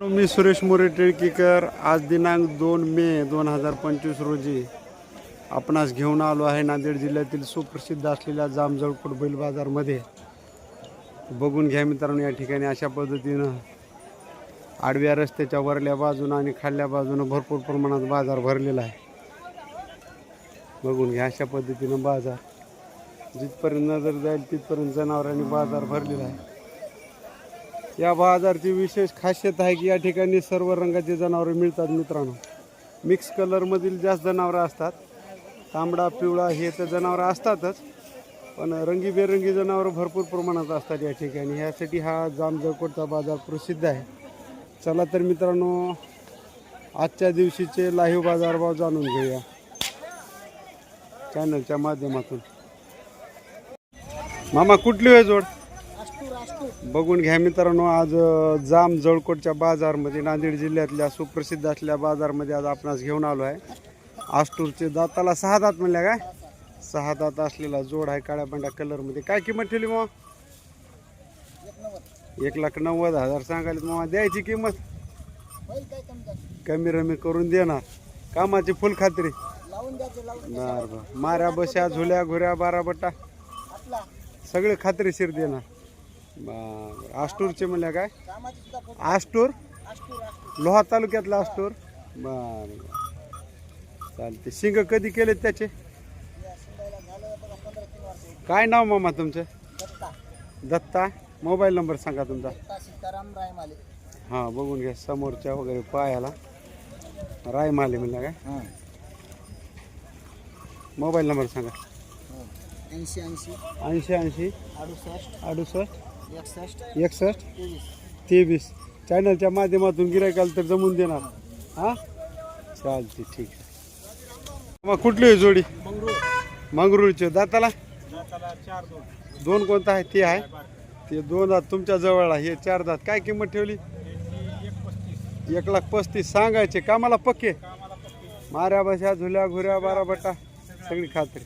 मी सुरेश मोरे टिळकीकर. आज दिनांक दोन मे दोन हजार पंचवीस रोजी आपणास घेऊन आलो आहे नांदेड जिल्ह्यातील सुप्रसिद्ध असलेल्या जामजळकोट बैल बाजारमध्ये. बघून घ्या मित्रांनो या ठिकाणी अशा पद्धतीनं आडव्या रस्त्याच्या वरल्या बाजूनं आणि खाल्ल्या बाजूनं भरपूर प्रमाणात बाजार भरलेला आहे. बघून घ्या अशा पद्धतीनं बाजार. जिथपर्यंत नजर जाईल तिथपर्यंत जनावरांनी बाजार भरलेला आहे. या बाजारची विशेष खासियत आहे की या ठिकाणी सर्व रंगाचे जनावरे मिळतात मित्रांनो. मिक्स कलरमधील जास्त जनावरं असतात. तांबडा पिवळा हे तर जनावरं असतातच. पण रंगीबेरंगी जनावरं भरपूर प्रमाणात असतात या ठिकाणी. ह्यासाठी हा जामजळकोटचा बाजार प्रसिद्ध आहे. चला तर मित्रांनो आजच्या दिवशीचे लाईव्ह बाजारभाव जाणून घेऊया. चॅनलच्या माध्यमातून. मामा कुठली आहे जोड? बघून घ्या मित्रांनो आज जाम जळकोटच्या बाजारमध्ये नांदेड जिल्ह्यातल्या सुप्रसिद्ध असलेल्या बाजारमध्ये आज आपणास घेऊन आलो आहे. आष्टूरचे दाताला सहा दात म्हणल्या काय? सहा दात असलेला जोड आहे काळ्या पांढऱ्या कलरमध्ये. काय किंमत ठेवली मग एक लाख नव्वद हजार सांगायला मग द्यायची किंमत? कमी रमी करून देणार कामाची फुल खात्री. बरं बरं. माऱ्या बशा झुल्या घुऱ्या बारा बट्टा सगळे खात्रीशीर देणार बर. आष्टूरचे म्हणल्या काय? आष्टूर? लोहा तालुक्यातला आष्टूर? बर चालते शिंग कधी केले त्याचे? काय नाव मामा तुमचं? दत्ता. मोबाईल नंबर सांगा तुमचा. हां बघून घ्या समोरच्या वगैरे पायाला. रायमाले म्हणला काय? मोबाईल नंबर सांगा. ऐंशी ऐंशी. ऐंशी ऐंशी. अडुसष्ट. अडुसष्ट. एकसष्ट? तेवीस. चॅनलच्या माध्यमातून गिरायकाल तर जमून देणार. हा? चालते ठीक आहे. मग कुठली आहे जोडी? मंगरुळची. दाताला? दोन कोणता आहे? ते आहे. ते दोन दात तुमच्या जवळ आहे. हे चार दात. काय किंमत ठेवली? एक लाख पस्तीस. सांगायचे. कामाला पक्के? माऱ्या बशा झुल्या घुऱ्या बारा बट्टा सगळी खात्री.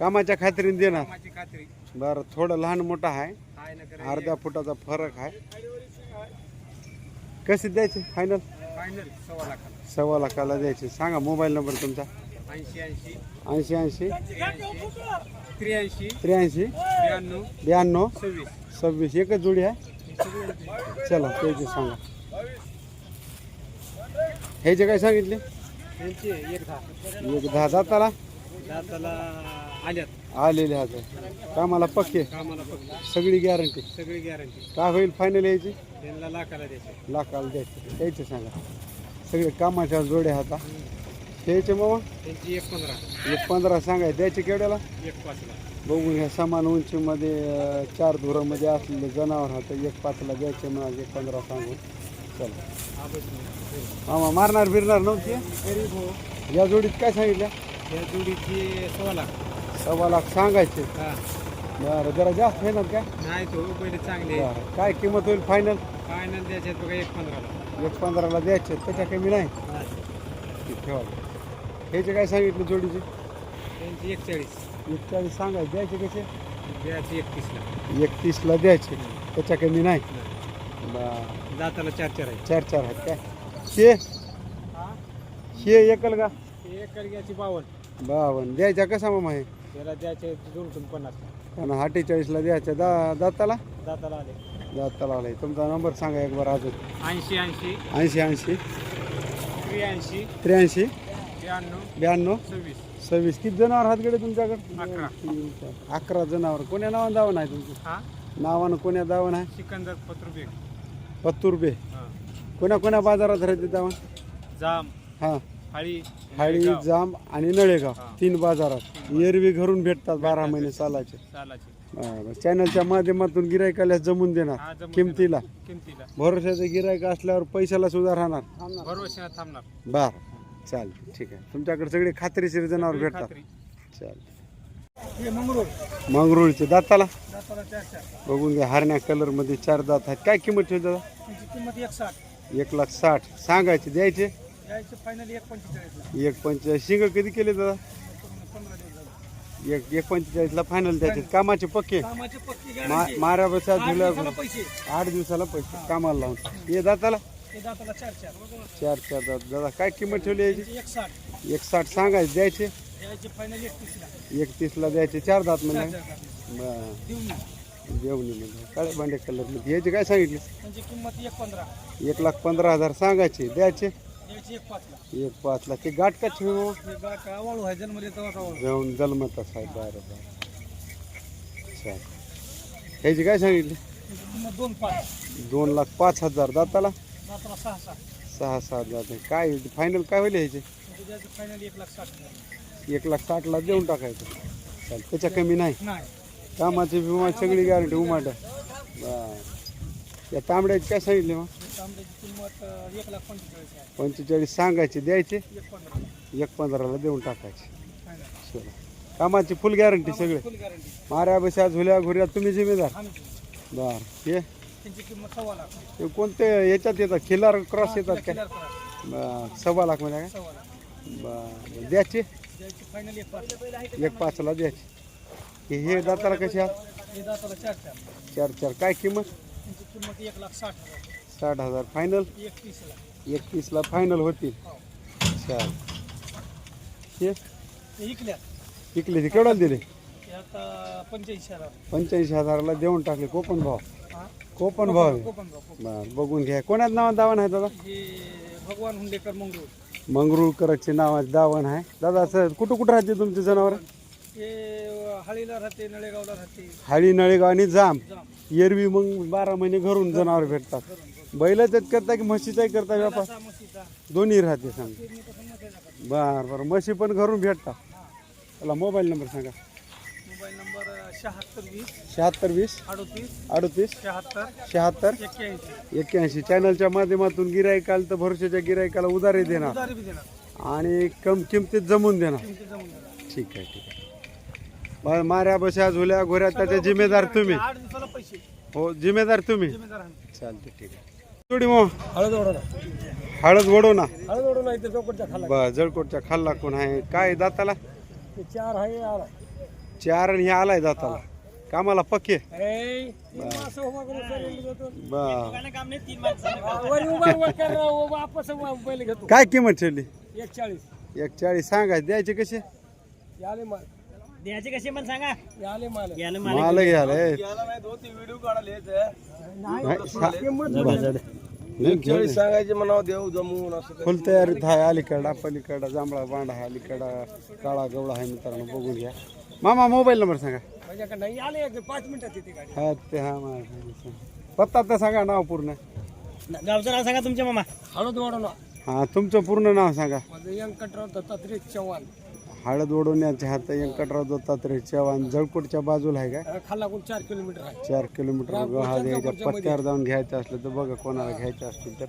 कामाच्या खात्रीने देणार? बरं थोडं लहान मोठं आहे. अर्ध्या फुटाचा फरक आहे. कसे द्यायचे? फायनल फायनल सव्वा लाखाला. सव्वा लाखाला द्यायचे. सांगा मोबाईल नंबर तुमचा. ऐंशी ऐंशी. ऐंशी ऐंशी. त्र्याऐंशी. त्र्याऐंशी. त्र्याण्णव ब्याण्णव. सव्वीस. सव्वीस. एकच जोडी आहे? चला त्याचे सांगा. हे जे काय सांगितले? त्यांचे एक दहा. एक दहा जाताला? दाताला आल्यात. आलेले आहेत. कामाला पक्के. कामाला सगळी गॅरंटी सगळी गॅरंटी काय होईल फायनल यायची? त्यांना लाखाला द्यायचे. लाखाला द्यायचे. द्यायचे सांगा. सगळे कामाच्या जोड्या आता द्यायचे मामा? त्यांची एक पंधरा. एक पंधरा सांगाय द्यायचे केवढ्याला? एक पाचला. बघून ह्या समान उंचीमध्ये चार धुरामध्ये असलेले जनावर हा तर एक पाचला द्यायचे म्हणा एक पंधरा सांगून चला. मामा मारणार बिरणार नव्हती हो. या जोडीत काय सांगितलं? त्या जोडीची सव्वा लाख. सव्वा लाख सांगायचे. हा. बरं जरा जास्त येणार काय? नाही तो पहिले चांगले. बरं. काय किंमत होईल फायनल फायनल द्यायचे बघा एक पंधराला. एक पंधराला द्यायचे त्याच्या कमी नाही. ठेवा. ह्याचे काय सांगितलं जोडीचे? त्यांची एकचाळीस. एकचाळीस सांगायचे. द्यायचे कसे? द्यायची एकतीसला. एकतीसला द्यायचे. त्याच्या कमी नाही. बरं. दाताला चार चार आहे चार चार आहेत काय? शे? शे एकल का? एक कडग्याची बावन्न बावन. द्यायचा कसा मामा हे? त्याला द्यायचे दोन तीन पन्नास कारण अठ्ठेचाळीसला द्यायचा. दा दाताला? दाताला आले. दाताला आलाय तुमचा नंबर सांगा एक बार अजून. ऐंशी ऐंशी. ऐंशी ऐंशी. त्र्याऐंशी. त्र्याऐंशी. त्र्याण्णव ब्याण्णव. सव्वीस. सव्वीस. किती जनावर हात गडे तुमच्याकडे? अकरा. चार. अकरा जनावर. कोण्या नावानं दावण आहे तुमचं? हा? नावानं कोण्या दावण आहे? सिकंदर पत्रुबेग पत्तुरबे हा. कोण्या कोण्या बाजारात राहते दावण? जाम. हां. हाळी हाळी नळेगाव, जाम आणि नळेगाव हा. तीन बाजारात. एरवी घरून भेटतात बारा महिने चालायचे सालाची. बरं. चॅनलच्या माध्यमातून गिरायकाला जमून हा, देणार जमून किमतीला. किमतीला. भरोशाचं गिरायक असल्यावर पैशाला सुद्धा राहणार. भरवशा थांबणार. बर चाल ठीक आहे. तुमच्याकडे सगळे खात्रीशीर जनावर भेटतात. खात्री. चाल हे मंगरूळ. मंगरुळचे दाताला? दाताला चार चार. बघून घ्या हरण्या कलरमध्ये चार दात आहेत. काय किंमत ठेवता त्याची किंमत एक साठ एक लाख साठ. सांगायचे द्यायचे? यायचं फायनल एक पंचेचाळीसला. एक पंचेचाळीस. शिंग कधी केले दादा? पंधरा दिवस झाले. एक एक पंचेचाळीसला फायनल द्यायचे कामाचे पक्के? कामाची पक्की मा- माऱ्या बसा आठ दिवसाला पैसे. आठ दिवसाला पैसे. कामाला लावून. ये दाताला? ते दाताला चार चार. चार चार दात. दादा काय किंमत ठेवली याची? त्यांचे एक साठ एक साठ सांगायचे द्यायचे? द्यायचे फायनल एकतीसला. एकतीसला द्यायचे. चार दात चार म्हणजे चार दात. बरं. देऊन या. जेवणीमध्ये काळे भांडे कलरमध्ये याची काय सांगितली त्यांची किंमत एक पंधरा. एक लाख पंधरा हजार सांगायचे. द्यायची? एक पाचला. पाच लाख ते गाठ का ठेवू? आहे जाऊन जन्मत साहेब बरं बरं. चाल ह्याची काय सांगितली? दोन पाच. दोन लाख पाच हजार दाताला? सहा सात जात काय फायनल काय होईल ह्याचे? म्हणजे एक लाख साठ हजार. लाख साठला देऊन टाकायचं. चाल त्याच्या कमी नाही? नाही. कामाची विमा सगळी गॅरंटी उमाट. या तांबड्याची काय सांगितले मग? तांबड्याची किंमत अं, एक लाख पंचेचाळीस आहे. पंचेचाळीस सांगायचे द्यायचे? एक पंधरा एक पंधराला देऊन टाकायचे. चला. कामाची फुल गॅरंटी सगळे. फुल गॅरंटी. माऱ्या बशा झुल्या घुऱ्या तुम्ही जिम्मेदार? आम्ही बर. हे? त्यांची किंमत सव्वा लाख हे कोणते याच्यात येतात? खिलार क्रॉस येतात काय क्लिअर करा बर. सव्वा लाखमध्ये सव्वा लाख. काय बर. द्यायचे? द्यायची फायनल एक पाच. एक पाचला द्यायचे. हे हे दाताला हे दाताला चार चार. चार चार. काय किंमत? त्यांची किंमत एक लाख साठ हजार. साठ हजार. फायनल एकतीसला फायनल होतील चाल हे? इकल्या. विकले ते केवढ्याला दिले? पंच्याऐंशी हजार. पंच्याऐंशी हजाराला देऊन टाकले कोकण भाव. कोकण भाव. बर बघून घ्या. कोणाच नावात दावण आहे दादा? भगवान हुंडेकर मंगळूर मंगरुळकरचे नावात दावण आहे. दादा सर कुठं कुठं राहते तुमचे जनावर? हे हळीला राहते नळेगावला राहते. हाळी नळेगाव आणि जाम एरवी मग बारा महिने घरून जनावर भेटतात. बैलाच करता की म्हशीचाही करता? व्यापार? दोन्ही राहते सांग. बर बर. म्हशी पण घरून भेटतात. त्याला मोबाईल नंबर सांगा. मोबाईल नंबर शहात्तर वीस. शहात्तर वीस. अडोतीस. अडतीस. शहात्तर. शहात्तर. एक्क्याऐंशी. एक्क्याऐंशी. चॅनलच्या माध्यमातून गिरायकाल तर भरोशाच्या गिरायकाला उधारी देणार. आणि कम किमतीत जमून देणार. ठीक आहे ठीक आहे. ब- माऱ्या बशा झुल्या घोऱ्या त्याचे जिम्मेदार तुम्ही. आठ दिवसाला पैसे. हो जिम्मेदार तुम्ही. जिम्मेदार आम्ही. चालते ठीक आहे. थोडी मग. हळद ओढवला. हळद वडो ना. हळद ओढवला इथे चौकटच्या खाला बर जळकोटच्या खाल्ला कोण आहे. काय दाताला? ते चार आहे आला. चार आणि हे आलाय दाताला. कामाला पक्के? ए, तीन माणसं उभा करून चाललेली जातो. बर. काम नाही, तीन माणसं. वर उभा उभा कर, उभा आपस उभा पहिले घेतो. काय किंमत ठेवली? एक चाळीस एक चाळीस सांगा द्यायचे कसे? याले माल. द्यायचे कसे पण सांगा. याले माल. याला माल घ्यायला व्हिडिओ काढले सांगायचे म्हणा देऊ जमून असं फुल तयारीत आहे अलीकडा पलीकडा जांभळा बांडा आहे अलीकडा काळा गवळा आहे मित्रांनो बघून घ्या. मामा मोबाईल नंबर सांगा. माझ्याकडे नाही आले पाच मिनिटात येते गाडी. हा ते हा पत्ता तर सांगा नाव पूर्ण. गावचं नाव सांगा तुमच्या मामा. हळद ओढवला हा तुमचं पूर्ण नाव सांगा. माझं व्यंकटराव दत्तात्रय चव्हाण. हळद ओढवण्याचे हात व्यंकटराव दत्तात्रय चव्हाण जळकोटच्या बाजूला आहे का? खालाकून चार किलोमीटर आहे. चार किलोमीटर. हा द्यायच्या पत्त्यावर जाऊन घ्यायचं असलं तर बघा कोणाला घ्यायचं असतील तर.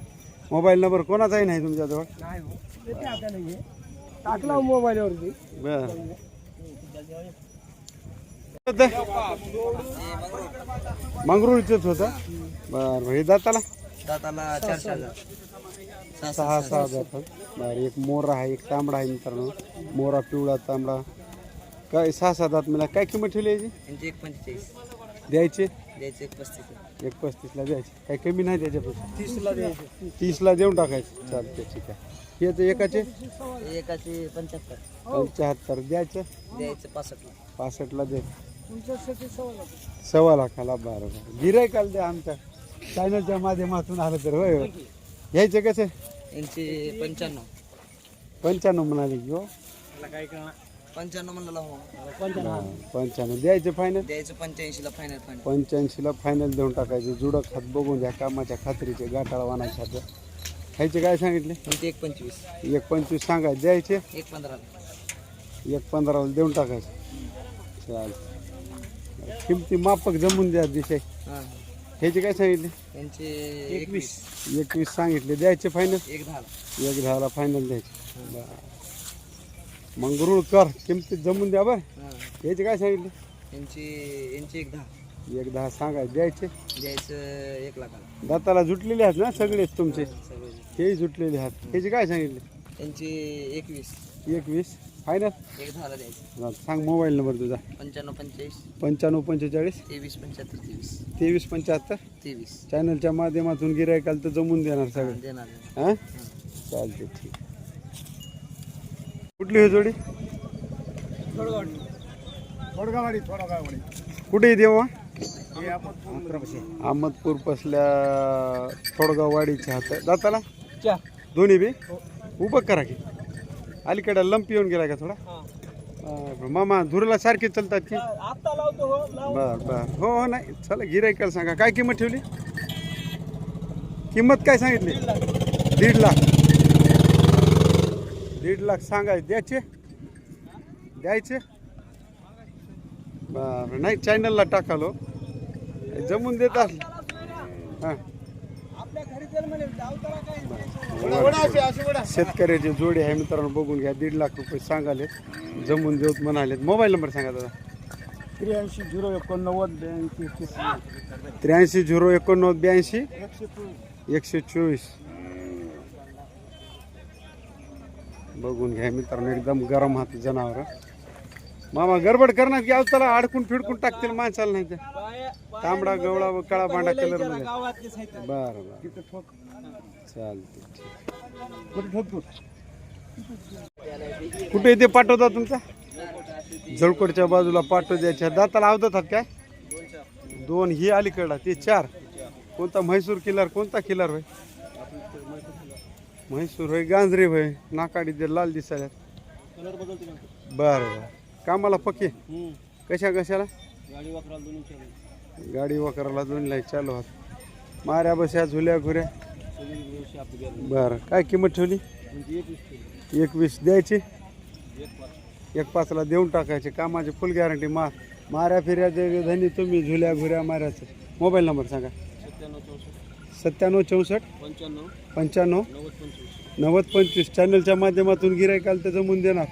मोबाईल नंबर कोणाचाही नाही तुमच्याजवळ? नाही हो. येते आता नाही टाकला मोबाईलवरती. बर. मंगरुळचेच होता? बर. हे दाताला? दाताला चारशे हजार. सहा सहा जातात बर एक मोरा आहे एक तांबडा आहे मित्रांनो. मोरा पिवळा तांबडा. काय सहा सहा दात मला. काय किंमत ठेवली याची? एक पंचेचाळीस द्यायचे? द्यायचे एक पस्तीस. एक पस्तीसला द्यायचे. काही कमी नाही त्याच्यापासून तीसला द्यायचे. तीसला देऊन टाकायचे. चालते ठीक आहे. हे तर एकाचे? एकाचे पंच्याहत्तर. पंच्याहत्तर. द्यायचं? द्यायचं पासष्टला. पासष्टला लागते सव्वा लाखाला बारा बारा. गिरायकाला द्या आमच्या. चॅनलच्या माध्यमातून आलं तर होय होय. घ्यायचे कसे? यांचे पंच्याण्णव. पंच्याण्णव म्हणाले की हो. काय कळणार? पंच्याण्णव म्हणलं हो. पंच्याण्णव. द्यायचे फायनल द्यायचं पंच्याऐंशीला फायनल फायनल पंच्याऐंशीला फायनल देऊन टाकायचे. जुडं खात बघून घ्या कामाच्या खात्रीचे गाठाळा वाणाच्या हात ह्याचे काय सांगितले? एक पंचवीस. एक पंचवीस सांगायचे द्यायचे? एक पंधराला. एक पंधराला देऊन टाकायचे. चाल किमती मापक जमून द्या दिशे हां. ह्याचे काय सांगितले? त्यांचे एकवीस. एकवीस. सांगितले. द्यायचे फायनल एक दहाला. एक दहाला फायनल द्यायचे. बरं. मग गुरुळ कर किमतीत जमून द्या बरं. हां. याचे काय सांगितले? यांचे यांचे एक दहा. एक दहा सांगायचे. द्यायचे? द्यायचं एक लाखाला. दाताला जुटलेले आहेत ना सगळेच तुमचे? सगळे हेही जुटलेले आहेत. ह्याचे काय सांगितले? त्यांचे एकवीस. एकवीस. फायनल एक द्यायचं. सांग मोबाईल नंबर तुझा. पंच्याण्णव पंचेचाळीस. पंच्याण्णव पंचेचाळीस. तेवीस पंच्याहत्तर तेवीस. तेवीस पंच्याहत्तर. तेवीस. चॅनलच्या माध्यमातून गिरायकाल तर जमून देणार सगळं. देणार हां? चालते ठीक. कुठली ही जोडी? कुठे येते मग अहमदपूर पसल्या थोडगाव वाडीच्या हात दाताला दोन्ही बी? उभं करा की. अलीकडे लंप येऊन गेला का थोडा? अं, मामा धुरला सारखे चालतात की? आता लावतो हो लाव. बर बर. हो हो नाही. चला गिरायकाला सांगा. काय किंमत ठेवली? किंमत काय सांगितली? दीड लाख. दीड लाख. सांगाय द्यायचे? द्यायचे? बर नाही चॅनलला टाकालो. जमून देत असलं हां. आपल्या घरी जर म्हणे लावताना काय शेतकऱ्याची जोडी आहे मित्रांनो बघून घ्या. दीड लाख रुपये सांगाले जमून देऊत म्हणाले मोबाईल नंबर सांगा दादा. त्र्याऐंशी झिरो एकोणनव्वद ब्याऐंशी त्र्याऐंशी झिरो एकोणनव्वद ब्याऐंशी एकशे चोवीस. एकशे चोवीस. बघून घ्या मित्रांनो एकदम गरम हात जनावर. मामा गडबड करणार की अवताला अडकून फिडकून टाकतील माणसाला नाही ते तांबडा गवळा व काळा भांडा कलरमध्ये गावातले साहित्य बरं बरं. चालते कुठे कुठे इथे पाठवता तुमचा? जळकोटच्या बाजूला पाठवत्याच्या दाताला अवतात काय? दोन. ही अलीकडला. ते चार. कोणता म्हैसूर किल्लार कोणता किल्लार होय? म्हैसूर होय गांजरे होय. नाकाडी ते लाल दिसायला. बरं बरं. कामाला पक्के? कशा कशाला? गाडी वापरायला दोन्ही चालू वकराला चालू आहात. माऱ्या बस्या झुल्या घुऱ्या. बरं. काय किंमत ठेवली? एक वीस एकवीस द्यायची? एक पाच एक पाचला देऊन टाकायचे. कामाची फुल गॅरंटी मा माऱ्या फिऱ्याचे धनी तुम्ही झुल्या घुऱ्या माऱ्याचं. मोबाईल नंबर सांगा. सत्त्याण्णव चौसष्ट पंच्याण्णव पंच्याण्णव नव्वद पंचवीस. चॅनलच्या माध्यमातून गिरायकाल तर जमून देणार.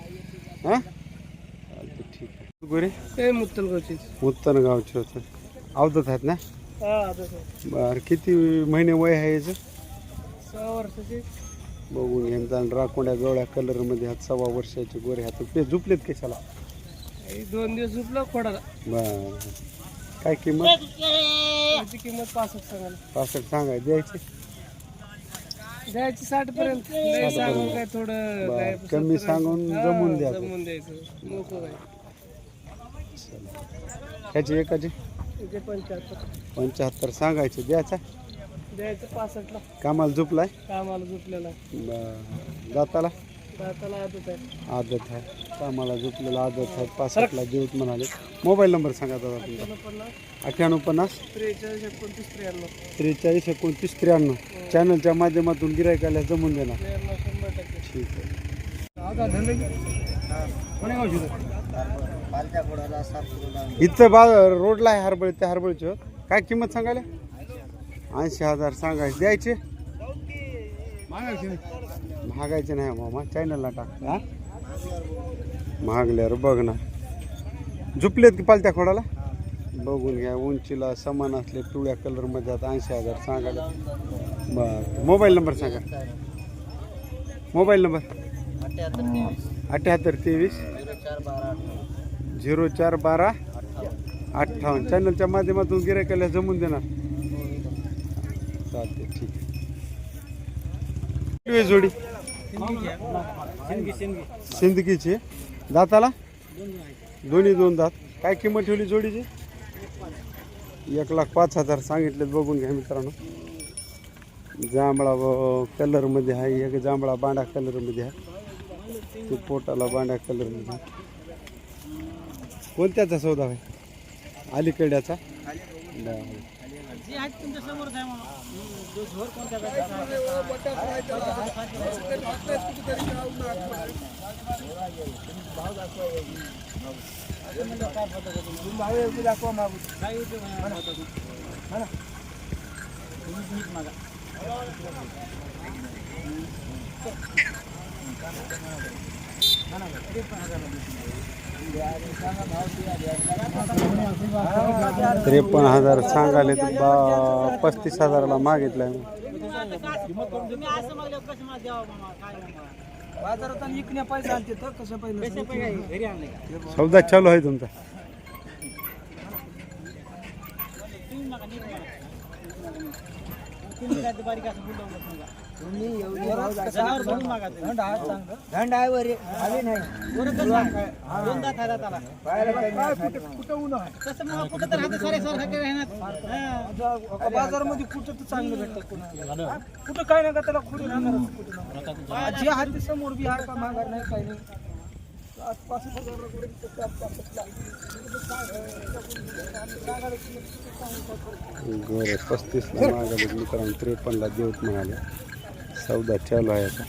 हां? ठीक आहे. गोरे? ते मुक्तल गावची उत्तन गावचे होते. अवधत आहेत ना? बरं. किती महिने वय आहे याचं? सहा वर्षाचे. बघून मित्रांनो राकोंड्या गवळ्या कलरमध्ये हात सव्वा वर्षाचे गोरे हात ते झुपलेत कशाला? दोन दिवस झुपला खोडाला. बरं. काय किंमत? त्याची किंमत पासष्ट सांगायला. पासष्ट सांगाय द्यायचे? द्यायची साठ पर्यंत लय सांगून काय थोडं बरं, काय कमी सांगून हा, जमून द्यायचं. जमून द्यायचं. मोकळं ह्याची एकाची? त्याचे पंच्याहत्तर. पंच्याहत्तर सांगायचे द्यायचा? द्यायचं पासष्टला. कामाला झुपलाय? कामाला झुपलेला बरं. दाताला दाताला आदत आहे. आदत आहे. कामाला झोपलेला आदत आहे. पासष्टला देऊत म्हणाले. मोबाईल नंबर सांगा दादा तुमचा. पन्नास अठ्ठ्याण्णव पन्नास? त्रेचाळीस एकोणतीस त्र्याण्णव. त्रेचाळीस एकोणतीस त्र्याण्णव. चॅनलच्या माध्यमातून गिरायकाला जमून देणार. त्र्याण्णव शंभर टक्के. ठीक आहे. इथं बा रोडला आहे हरबळी त्या हरबळीचं. काय किंमत सांगायला? ऐंशी हजार सांगायचे द्यायचे? महागायचे नाही. मामा चॅनलला टाक हा? महागल्यावर बघ ना. झुपलेत की पालत्या खोडाला? बघून घ्या उंचीला समान असले पिवळ्या कलरमध्ये आता ऐंशी हजार सांगायला. बरं मोबाईल नंबर सांगा. मोबाईल नंबर अठ्याहत्तर तेवीस. झिरो चार बारा. अठ्ठावन्न. चॅनलच्या माध्यमातून गिरायकाला जमून देणार. चालते ठीक आहे. जोडी? सिंदगीची. दाताला? दोन्ही दोन दात. काय किंमत ठेवली जोडीची? एक लाख पाच हजार सांगितलेत बघून घ्या मित्रांनो. जांभळा कलरमध्ये आहे एक जांभळा बांडा कलरमध्ये आहे. ते पोटाला बांडा कलरमध्ये. कोणत्याचा सौदा आहे? अलीकड्याचा? बरं. तुमच्यासमोर आहे त्रेपन्न हजार सांगाले तर बा पस्तीस हजाराला मागितलाय बाजारात आणि इकण्या पाहिजे आणते तर कसं पाहिजे घरी आणले सौदा चालू आहे तुमचा थंड आहे वर आली नाही बाजारामध्ये कुठं तर चांगलं भेटतात कुठं काय नाही का त्याला खुडून आणणारच जे आहे समोर बी का माघार नाही काही नाही. बरं पस्तीसला मागाले मित्रांनो त्रेपन्नला देवत म्हणाले. सौदा चालू आहे आता.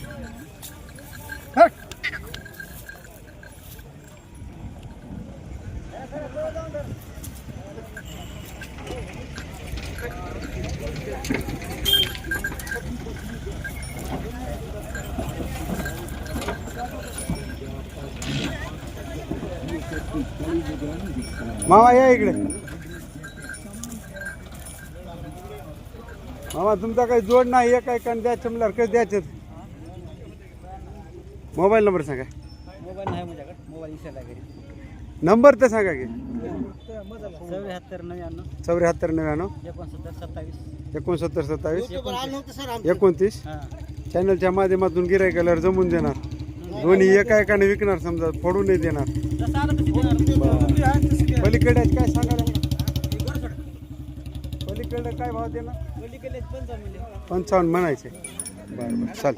मामा या इकडे. मामा तुमचा काही जोड नाही एक आहे कारण द्यायचं म्हणल्यावर कसं द्यायचं मोबाईल नंबर सांगा. मोबाईल नाही माझ्याकडे मोबाईल विसरला नंबर तर सांगा की. चौऱ्याहत्तर नव्याण्णव. चौऱ्याहत्तर नव्याण्णव. एकोणसत्तर सत्तावीस. एकोणसत्तर सत्तावीस. एकोणतीस. हां. चॅनलच्या माध्यमातून गिरायकाला जमून देणार. दोन्ही एका एकाने विकणार समजा फोडून नाही देणार जसं आलं तसं देणार पलीकडे काय सांगायला पलीकडे काय भाव देणार? पलीकडे पंचावन्न. म्हणायचे. बरं बरं चाल.